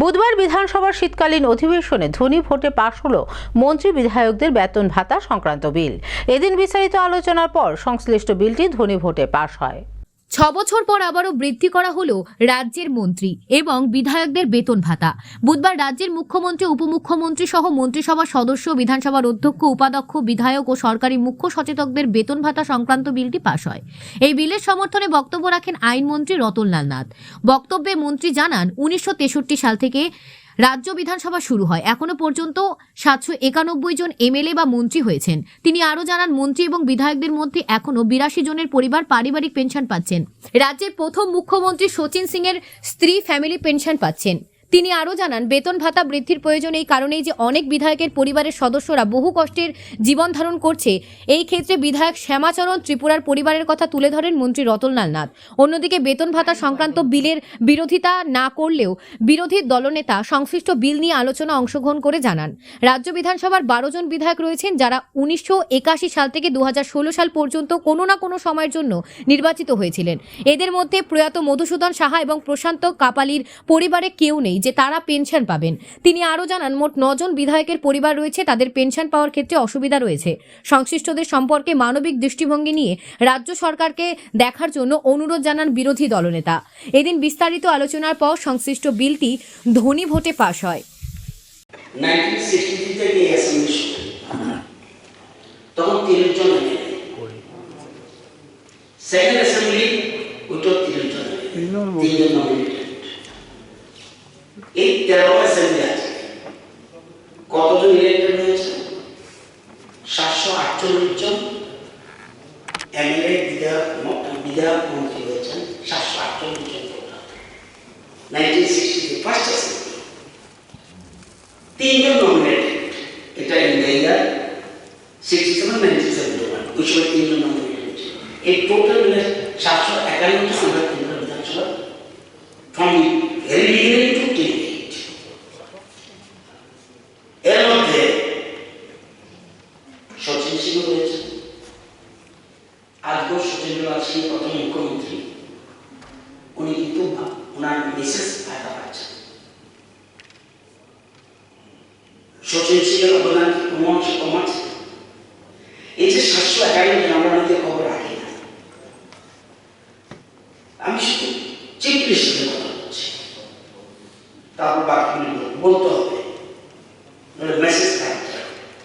বুধবার বিধানসভার শীতকালীন অধিবেশনে ধনী ভোটে পাশ হল মন্ত্রী বিধায়কদের বেতন ভাতা সংক্রান্ত বিল। এদিন বিস্তারিত আলোচনার পর সংশ্লিষ্ট বিলটি ধনী ভোটে পাশ হয়। ছ বছর পর আবারও বৃদ্ধি করা হলো রাজ্যের মন্ত্রী এবং বিধায়কদের বেতন ভাতা। বুধবার রাজ্যের মুখ্যমন্ত্রী, উপমুখ্যমন্ত্রী সহ মন্ত্রিসভার সদস্য, বিধানসভার অধ্যক্ষ, উপাধ্যক্ষ, বিধায়ক ও সরকারি মুখ্য সচেতকদের বেতন ভাতা সংক্রান্ত বিলটি পাশ হয়। এই বিলের সমর্থনে বক্তব্য রাখেন আইনমন্ত্রী রতনলাল নাথ। বক্তব্যে মন্ত্রী জানান, উনিশশো তেষট্টি সাল থেকে রাজ্য বিধানসভা শুরু হয়। এখনও পর্যন্ত সাতশো একানব্বই জন এমএলএ বা মন্ত্রী হয়েছেন। তিনি আরও জানান, মন্ত্রী এবং বিধায়কদের মধ্যে এখনও বিরাশি জনের পরিবার পারিবারিক পেনশন পাচ্ছেন। রাজ্যের প্রথম মুখ্যমন্ত্রী সচিন সিংয়ের স্ত্রী ফ্যামিলি পেনশন পাচ্ছেন। তিনি আরও জানান, বেতন ভাতা বৃদ্ধির প্রয়োজন এই কারণেই যে অনেক বিধায়কের পরিবারের সদস্যরা বহু কষ্টের জীবন ধারণ করছে, এই ক্ষেত্রে বিধায়ক শ্যামাচরণ ত্রিপুরার পরিবারের কথা তুলে ধরেন মন্ত্রী রতনলাল নাথ। অন্যদিকে বেতন ভাতা সংক্রান্ত বিলের বিরোধিতা না করলেও বিরোধী দলনেতা সংশ্লিষ্ট বিল নিয়ে আলোচনা অংশগ্রহণ করে জানান। রাজ্য বিধানসভার বারো জন বিধায়ক রয়েছেন যারা উনিশশো একাশি সাল থেকে দু হাজার ষোলো সাল পর্যন্ত কোনো না কোনো সময়ের জন্য নির্বাচিত হয়েছিলেন। এদের মধ্যে প্রয়াত মধুসূদন সাহা এবং প্রশান্ত কাপালির পরিবারে কেউ নেই যে তারা পেনশন পাবেন। তিনি আরও জানান, মোট নজন বিধায়কের পরিবার রয়েছে, তাদের পেনশন পাওয়ার ক্ষেত্রে অসুবিধা রয়েছে। সংশ্লিষ্টদের সম্পর্কে মানবিক দৃষ্টিভঙ্গি নিয়ে রাজ্য সরকারকে দেখার জন্য অনুরোধ জানান বিরোধী দলনেতা। এদিন বিস্তারিত আলোচনার পর সংশ্লিষ্ট বিলটি ধনী ভোটে পাশ হয়। তখন তিনজন নমিনেটেড এই তেরো আছে। কতজন ইলেক্টেড সাতশো আটচল্লিশ জন এমএলএ বিধায়ক বিধায়ক মন্ত্রী হয়েছেন। জন নাইনটিন তিনজন নমিনেটেড এটা India sixty seven ninety seventy one ওই সাতশো একান্ন আমরা তিনজন বিধানসভা। ফ্রম সেগুলো রয়েছে আজগর সচিন্দ্র আছেন প্রথম মুখ্যমন্ত্রী উনি কিন্তু ওনার বিশেষ ফায়দা পাচ্ছেন সচিন সিংয়ের অবদান ক্রমাংশ কমাচ্ছে এই যে সাতশো একাডেমি আমরা নিতে খবর রাখি না আমি শুধু চিত্রের সাথে কথা বলছি তারপর বাকিগুলি বলতে হবে